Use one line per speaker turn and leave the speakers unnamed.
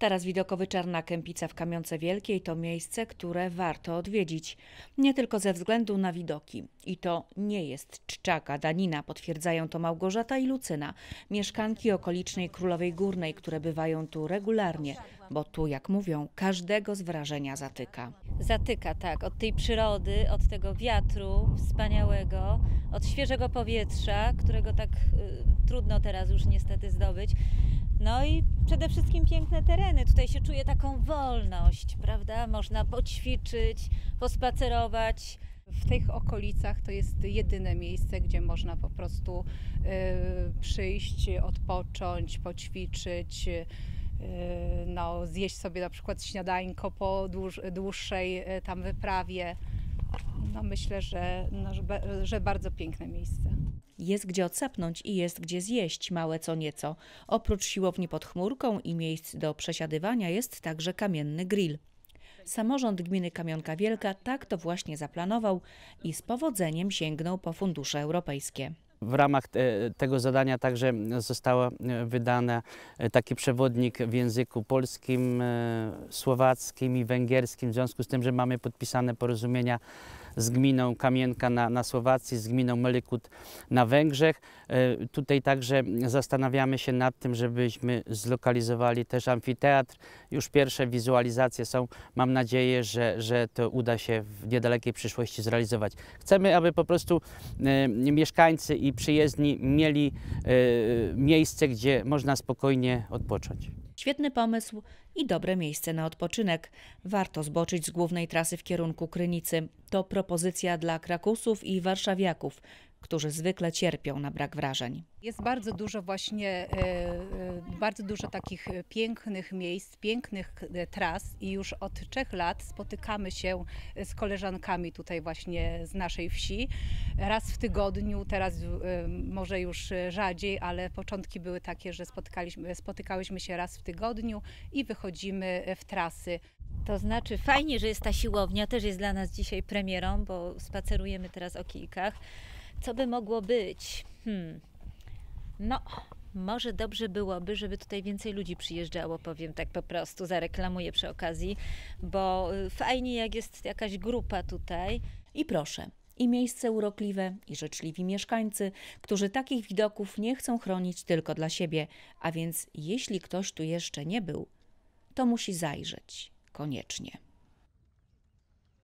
Taras widokowy Czarna Kępica w Kamionce Wielkiej to miejsce, które warto odwiedzić. Nie tylko ze względu na widoki. I to nie jest czczaka, danina, potwierdzają to Małgorzata i Lucyna, mieszkanki okolicznej Królowej Górnej, które bywają tu regularnie, bo tu, jak mówią, każdego z wrażenia zatyka.
Zatyka, tak, od tej przyrody, od tego wiatru wspaniałego, od świeżego powietrza, którego tak y, trudno teraz już niestety zdobyć. No i przede wszystkim piękne tereny. Tutaj się czuje taką wolność, prawda? Można poćwiczyć, pospacerować.
W tych okolicach to jest jedyne miejsce, gdzie można po prostu y, przyjść, odpocząć, poćwiczyć, y, no, zjeść sobie na przykład śniadańko po dłuż, dłuższej y, tam wyprawie. No, myślę, że, no, że, ba- że bardzo piękne miejsce.
Jest gdzie odsapnąć i jest gdzie zjeść małe co nieco. Oprócz siłowni pod chmurką i miejsc do przesiadywania jest także kamienny grill. Samorząd gminy Kamionka Wielka tak to właśnie zaplanował i z powodzeniem sięgnął po fundusze europejskie.
W ramach te, tego zadania także został e, wydany e, taki przewodnik w języku polskim, e, słowackim i węgierskim, w związku z tym, że mamy podpisane porozumienia z gminą Kamienka na, na Słowacji, z gminą Melykut na Węgrzech. E, Tutaj także zastanawiamy się nad tym, żebyśmy zlokalizowali też amfiteatr. Już pierwsze wizualizacje są. Mam nadzieję, że, że to uda się w niedalekiej przyszłości zrealizować. Chcemy, aby po prostu e, mieszkańcy i przyjezdni mieli e, miejsce, gdzie można spokojnie odpocząć.
Świetny pomysł i dobre miejsce na odpoczynek. Warto zboczyć z głównej trasy w kierunku Krynicy. To propozycja dla Krakusów i Warszawiaków, którzy zwykle cierpią na brak wrażeń.
Jest bardzo dużo właśnie, e, e, bardzo dużo takich pięknych miejsc, pięknych e, tras i już od trzech lat spotykamy się z koleżankami tutaj właśnie z naszej wsi. Raz w tygodniu, teraz może już rzadziej, ale początki były takie, że spotykaliśmy, spotykałyśmy się raz w tygodniu i wychodzimy w trasy.
To znaczy fajnie, że jest ta siłownia, też jest dla nas dzisiaj premierą, bo spacerujemy teraz o kijkach. Co by mogło być? Hmm. No, może dobrze byłoby, żeby tutaj więcej ludzi przyjeżdżało, powiem tak po prostu, zareklamuję przy okazji, bo y, fajnie jak jest jakaś grupa tutaj.
I proszę, i miejsce urokliwe, i życzliwi mieszkańcy, którzy takich widoków nie chcą chronić tylko dla siebie, a więc jeśli ktoś tu jeszcze nie był, to musi zajrzeć koniecznie.